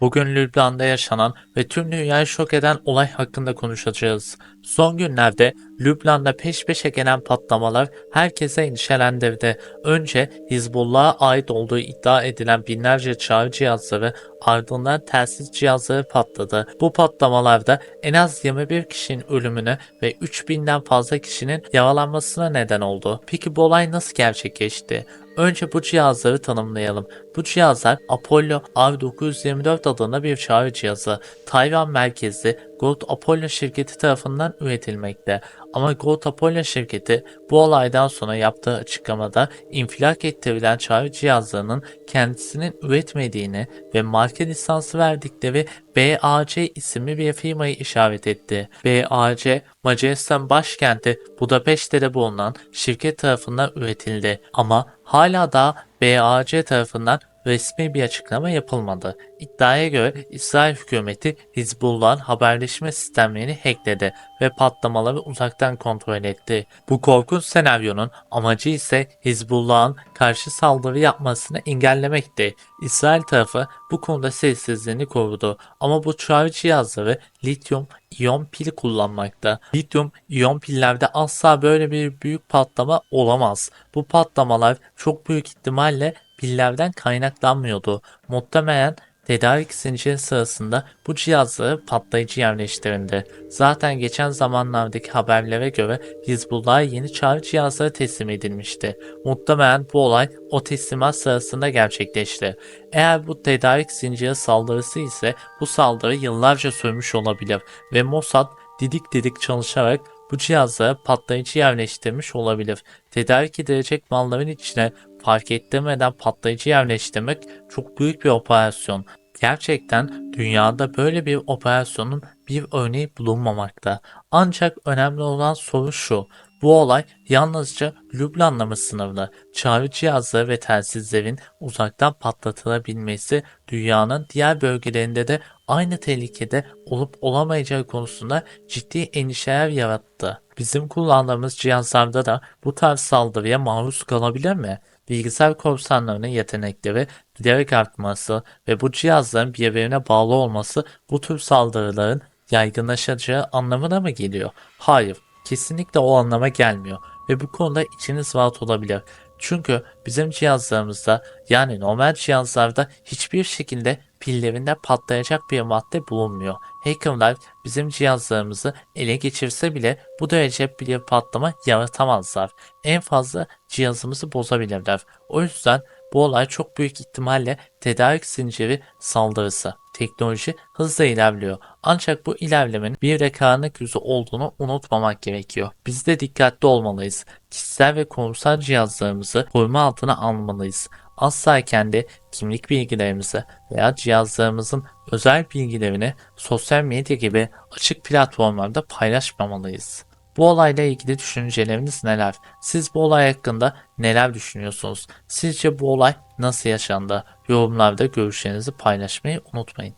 Bugün Lübnan'da yaşanan ve tüm dünyayı şok eden olay hakkında konuşacağız. Son günlerde Lübnan'da peş peşe gelen patlamalar herkese endişelendirdi. Önce Hizbullah'a ait olduğu iddia edilen binlerce çağrı cihazları ardından telsiz cihazları patladı. Bu patlamalarda en az 21 kişinin ölümüne ve 3000'den fazla kişinin yaralanmasına neden oldu. Peki bu olay nasıl gerçekleşti? Önce bu cihazları tanımlayalım. Bu cihazlar Apollo R924 adında bir çağrı cihazı. Tayvan merkezli Gold Apollo şirketi tarafından üretilmekte. Ama Gold Apollo şirketi bu olaydan sonra yaptığı açıklamada infilak ettirilen çağrı cihazlarının kendisinin üretmediğini ve marka lisansı verdikleri BAC isimli bir firmayı işaret etti. BAC, Macaristan başkenti Budapeşte'de bulunan şirket tarafından üretildi ama hala daha BAC tarafından resmi bir açıklama yapılmadı. İddiaya göre İsrail hükümeti Hizbullah'ın haberleşme sistemlerini hackledi ve patlamaları uzaktan kontrol etti. Bu korkunç senaryonun amacı ise Hizbullah'ın karşı saldırı yapmasını engellemekti. İsrail tarafı bu konuda sessizliğini korudu ama bu çağrı cihazları lityum iyon pil kullanmakta. Lityum iyon pillerde asla böyle bir büyük patlama olamaz. Bu patlamalar çok büyük ihtimalle pillerden kaynaklanmıyordu. Muhtemelen tedarik zinciri sırasında bu cihazlara patlayıcı yerleştirildi. Zaten geçen zamanlardaki haberlere göre Hizbullah'a yeni çağrı cihazları teslim edilmişti. Muhtemelen bu olay o teslimat sırasında gerçekleşti. Eğer bu tedarik zinciri saldırısı ise bu saldırı yıllarca sürmüş olabilir ve Mossad didik didik çalışarak bu cihazlara patlayıcı yerleştirmiş olabilir. Tedarik edilecek malların içine fark ettirmeden patlayıcı yerleştirmek çok büyük bir operasyon. Gerçekten dünyada böyle bir operasyonun bir örneği bulunmamakta. Ancak önemli olan soru şu. Bu olay yalnızca Lübnan'la mı sınırlı? Çağrı cihazları ve telsizlerin uzaktan patlatılabilmesi dünyanın diğer bölgelerinde de aynı tehlikede olup olamayacağı konusunda ciddi endişeler yarattı. Bizim kullandığımız cihazlarda da bu tarz saldırıya maruz kalabilir mi? Bilgisayar korsanlarının yetenekleri giderek artması ve bu cihazların birbirine bağlı olması bu tür saldırıların yaygınlaşacağı anlamına mı geliyor? Hayır, kesinlikle o anlama gelmiyor ve bu konuda içiniz rahat olabilir. Çünkü bizim cihazlarımızda yani normal cihazlarda hiçbir şekilde pillerinde patlayacak bir madde bulunmuyor. Hackerlar bizim cihazlarımızı ele geçirse bile bu derece bir patlama yaratamazlar. En fazla cihazımızı bozabilirler. O yüzden bu olay çok büyük ihtimalle tedarik zinciri saldırısı. Teknoloji hızla ilerliyor. Ancak bu ilerlemenin bir de karanlık yüzü olduğunu unutmamak gerekiyor. Biz de dikkatli olmalıyız. Kişisel ve kurumsal cihazlarımızı koruma altına almalıyız. Asla kendi kimlik bilgilerimizi veya cihazlarımızın özel bilgilerini sosyal medya gibi açık platformlarda paylaşmamalıyız. Bu olayla ilgili düşünceleriniz neler? Siz bu olay hakkında neler düşünüyorsunuz? Sizce bu olay nasıl yaşandı? Yorumlarda görüşlerinizi paylaşmayı unutmayın.